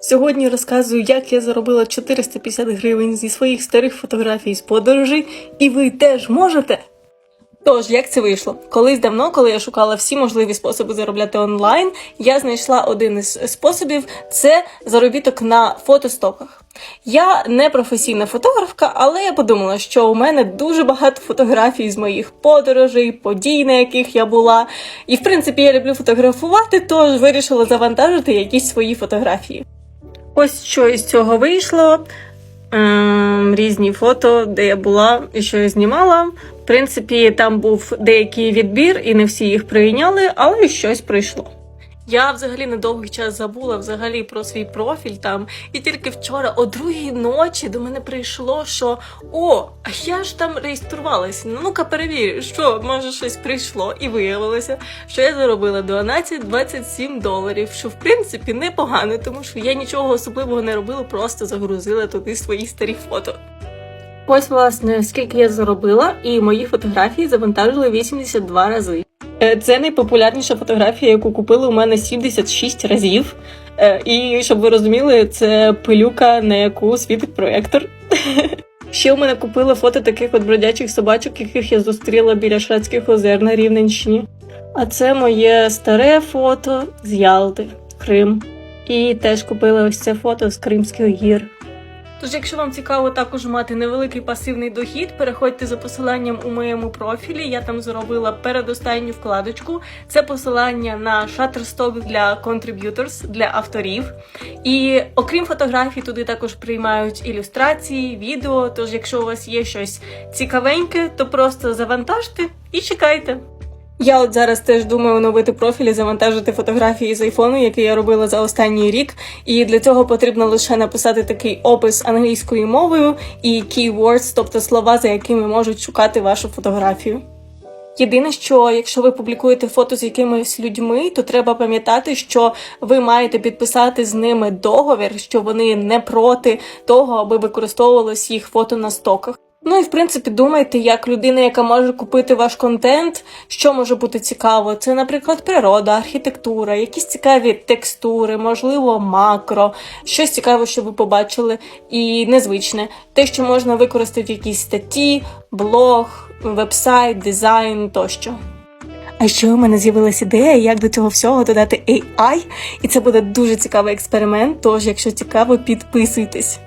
Сьогодні розказую, як я заробила 450 гривень зі своїх старих фотографій з подорожей, і ви теж можете. Тож, як це вийшло? Колись давно, коли я шукала всі можливі способи заробляти онлайн, я знайшла один із способів це заробіток на фотостоках. Я не професійна фотографка, але я подумала, що у мене дуже багато фотографій з моїх подорожей, подій, на яких я була. І в принципі я люблю фотографувати, тож вирішила завантажити якісь свої фотографії. Ось що із цього вийшло. Ем, різні фото, де я була і що я знімала. В принципі, там був деякий відбір, і не всі їх прийняли, але щось прийшло. Я взагалі на довгий час забула взагалі про свій профіль там, і тільки вчора, о другій ночі, до мене прийшло, що о, а я ж там реєструвалась. Ну-ка перевірю, що може щось прийшло, і виявилося, що я заробила 12-27 доларів, що в принципі непогано, тому що я нічого особливого не робила, просто загрузила туди свої старі фото. Ось, власне, скільки я заробила, і мої фотографії завантажили 82 рази. Е, Це найпопулярніша фотографія, яку купили у мене 76 разів. Е, І щоб ви розуміли, це пилюка, на яку світить проектор. Ще у мене купили фото таких от бродячих собачок, яких я зустріла біля Шацьких озер на Рівненщині. А це моє старе фото з Ялти, Крим. І теж купила ось це фото з Кримських гір. Тож, якщо вам цікаво також мати невеликий пасивний дохід, переходьте за посиланням у моєму профілі. Я там зробила передостанню вкладочку. Це посилання на Shutterstock для contributors, для авторів. І окрім фотографій, туди також приймають ілюстрації, відео. Тож, якщо у вас є щось цікавеньке, то просто завантажте і чекайте. Я от зараз теж думаю оновити профіль і завантажити фотографії з айфону, які я робила за останній рік. І для цього потрібно лише написати такий опис англійською мовою і keywords, тобто слова, за якими можуть шукати вашу фотографію. Єдине, що якщо ви публікуєте фото з якимись людьми, то треба пам'ятати, що ви маєте підписати з ними договір, що вони не проти того, аби використовувалось їх фото на стоках. Ну і в принципі думайте, як людина, яка може купити ваш контент, що може бути цікаво. Це, наприклад, природа, архітектура, якісь цікаві текстури, можливо, макро, щось цікаве, що ви побачили, і незвичне. Те, що можна використати в якійсь статті, блог, вебсайт, дизайн тощо. А ще у мене з'явилася ідея, як до цього всього додати AI, і це буде дуже цікавий експеримент. Тож, якщо цікаво, підписуйтесь.